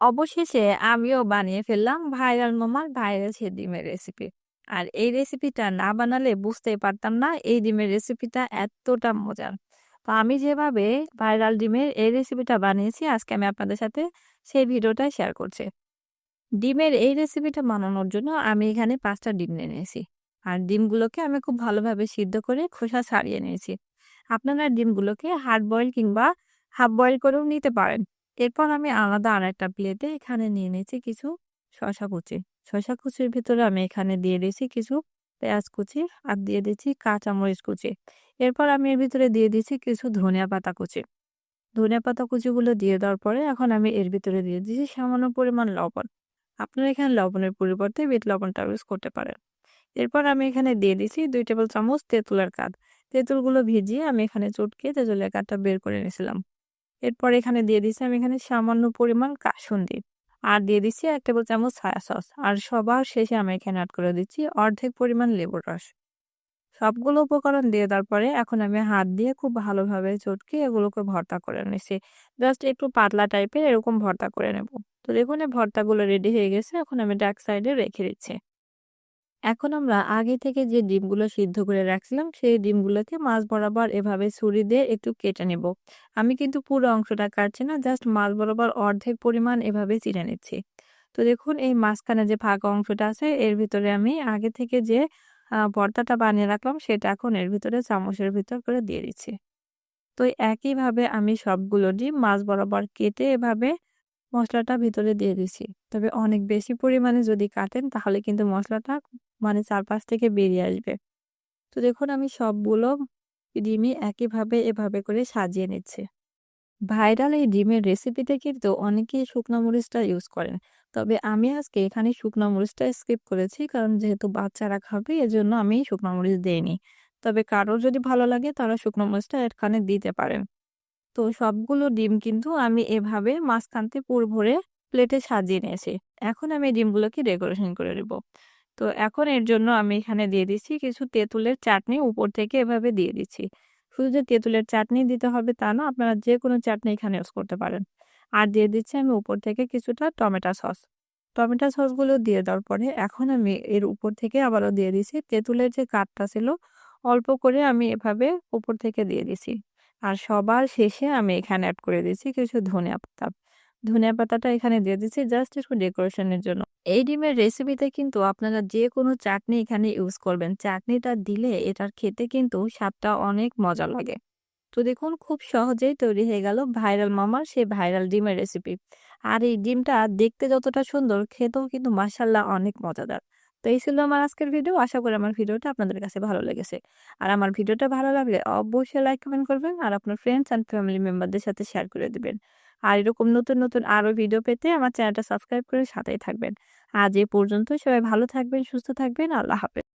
অবশেষে আমিও বানিয়ে ফেললাম ভাইরাল মামার ভাইরাল সে ডিমের রেসিপি। আর এই রেসিপিটা না বানালে বুঝতেই পারতাম না এই ডিমের রেসিপিটা এতটা মজার। তো আমি যেভাবে ভাইরাল ডিমের এই রেসিপিটা বানিয়েছি, আজকে আমি আপনাদের সাথে সেই ভিডিওটা শেয়ার করছি। ডিমের এই রেসিপিটা বানানোর জন্য আমি এখানে পাঁচটা ডিম নিয়ে নিয়েছি। আর ডিমগুলোকে আমি খুব ভালোভাবে সিদ্ধ করে খোসা ছাড়িয়ে নিয়েছি। আপনারা ডিমগুলোকে হার্ড বয়েল কিংবা হাফ বয়েল করেও নিতে পারেন। এরপর আমি আলাদা আর একটা প্লেটে এখানে নিয়ে নিয়েছি কিছু শসা কুচি। শসা কুচির ভিতরে আমি এখানে দিয়ে দিয়েছি কিছু পেঁয়াজ কুচি আর দিয়ে দিচ্ছি কাঁচামরিচ কুচি। এরপর আমি এর ভিতরে দিয়ে দিচ্ছি কিছু ধনিয়া পাতা কুচি। ধনিয়া পাতা কুচিগুলো দিয়ে দেওয়ার পরে এখন আমি এর ভিতরে দিয়ে দিচ্ছি সামান্য পরিমাণ লবণ। আপনারা এখানে লবণের পরিবর্তে বিট লবণটা ইউজ করতে পারেন। এরপর আমি এখানে দিয়ে দিচ্ছি ২ টেবিল চামচ তেঁতুলের কাঠ। তেঁতুলগুলো ভিজিয়ে আমি এখানে চটকে তেঁতুলের কাঠটা বের করে নিয়েছিলাম। এরপর এখানে দিয়ে দিচ্ছি আমি এখানে সামান্য পরিমাণ কাসুন্দি আর দিয়ে দিচ্ছি এক টেবিল চামচ সয়া সস আর সবার শেষে আমি এখানে অ্যাড করে দিচ্ছি অর্ধেক পরিমাণ লেবুর রস। সবগুলো উপকরণ দিয়ে দেওয়ার পরে এখন আমি হাত দিয়ে খুব ভালোভাবে চটকে এগুলোকে ভর্তা করে নিচ্ছি জাস্ট একটু পাতলা টাইপের এরকম ভর্তা করে নেব। তো দেখুন ভর্তাগুলো রেডি হয়ে গেছে, এখন আমি ডাক সাইডে রেখে দিচ্ছি। এখন আমরা আগে থেকে যে ডিমগুলো সিদ্ধ করে রাখছিলাম, সেই ডিমগুলোকে মাছ বরাবর এভাবে ছুরি দিয়ে একটু কেটে নেব। আমি কিন্তু পুরো অংশটা কাটছি না, জাস্ট মাছ বরাবর অর্ধেক পরিমাণ এভাবে চিড়ে নিচ্ছি। তো দেখুন, এই মাঝখানে যে ফাঁকা অংশটা আছে, এর ভিতরে আমি আগে থেকে যে ভর্তাটা বানিয়ে রাখলাম, সেটা এখন এর ভিতরে চামচের ভিতর করে দিয়ে দিচ্ছি। তো একইভাবে আমি সবগুলো ডিম মাছ বরাবর কেটে এভাবে মশলাটা ভিতরে দিয়ে দিছি তবে অনেক বেশি পরিমাণে যদি কাটেন, তাহলে কিন্তু মশলাটা মানে চারপাশ থেকে বেরিয়ে আসবে। তো দেখুন, আমি সবগুলো ডিমই একইভাবে এভাবে করে সাজিয়ে নিচ্ছে। ভাইরাল এই ডিমের রেসিপিতে কিন্তু অনেকেই শুকনো মরিচটা ইউজ করেন। তবে আমি আজকে এখানে শুকনো মরিচটা স্কিপ করেছি, কারণ যেহেতু বাচ্চারা খাবে, এজন্য আমি শুকনো মরিচ দিইনি। তবে কারোর যদি ভালো লাগে, তারা শুকনো মরিচটা এখানে দিতে পারেন। তো সবগুলো ডিম কিন্তু আমি এভাবে মাঝখানতে পুর ভরে প্লেটে সাজিয়ে নিয়েছি। এখন আমি ডিমগুলোকে ডেকোরেশন করে নেব। তো এখন এর জন্য আমি এখানে দিয়ে দিচ্ছি কিছু তেঁতুলের চাটনি উপর থেকে এভাবে দিয়ে দিচ্ছি। শুধু যে তেঁতুলের চাটনি দিতে হবে তা না, আপনারা যে কোনো চাটনি এখানে ইউজ করতে পারেন। আর দিয়ে দিচ্ছি আমি উপর থেকে কিছুটা টমেটো সস। টমেটো সসগুলো দিয়ে দেওয়ার পরে এখন আমি এর উপর থেকে আবারও দিয়ে দিচ্ছি তেঁতুলের যে কাঠটা ছিল, অল্প করে আমি এভাবে উপর থেকে দিয়ে দিছি আর সবার শেষে আমি এখানে অ্যাড করে দিচ্ছি কিছু ধনিয়া পাতা। ধনিয়া পাতাটা এখানে দিয়ে দিচ্ছি জাস্ট একটু ডেকোরেশনের জন্য। এই ডিমের রেসিপিতে কিন্তু আপনারা যে কোনো চাটনি এখানে ইউজ করবেন। চাটনিটা দিলে এটার খেতে কিন্তু স্বাদটা অনেক মজা লাগে। তো দেখুন, খুব সহজেই তৈরি হয়ে গেল ভাইরাল মামার সেই ভাইরাল ডিমের রেসিপি। আর এই ডিমটা দেখতে যতটা সুন্দর, খেতেও কিন্তু মাসাল্লাহ অনেক মজাদার। তো এই ছিল আমার আজকের ভিডিও। আশা করি আমার ভিডিওটা আপনাদের কাছে ভালো লেগেছে। আর আমার ভিডিওটা ভালো লাগলে অবশ্যই লাইক, কমেন্ট করবেন। আর আপনার ফ্রেন্ডস অ্যান্ড ফ্যামিলি মেম্বারদের সাথে শেয়ার করে দিবেন। আর এরকম নতুন নতুন আরও ভিডিও পেতে আমার চ্যানেলটা সাবস্ক্রাইব করে সাথেই থাকবেন। আজ এ পর্যন্ত সবাই ভালো থাকবেন, সুস্থ থাকবেন। আল্লাহ হাফেজ।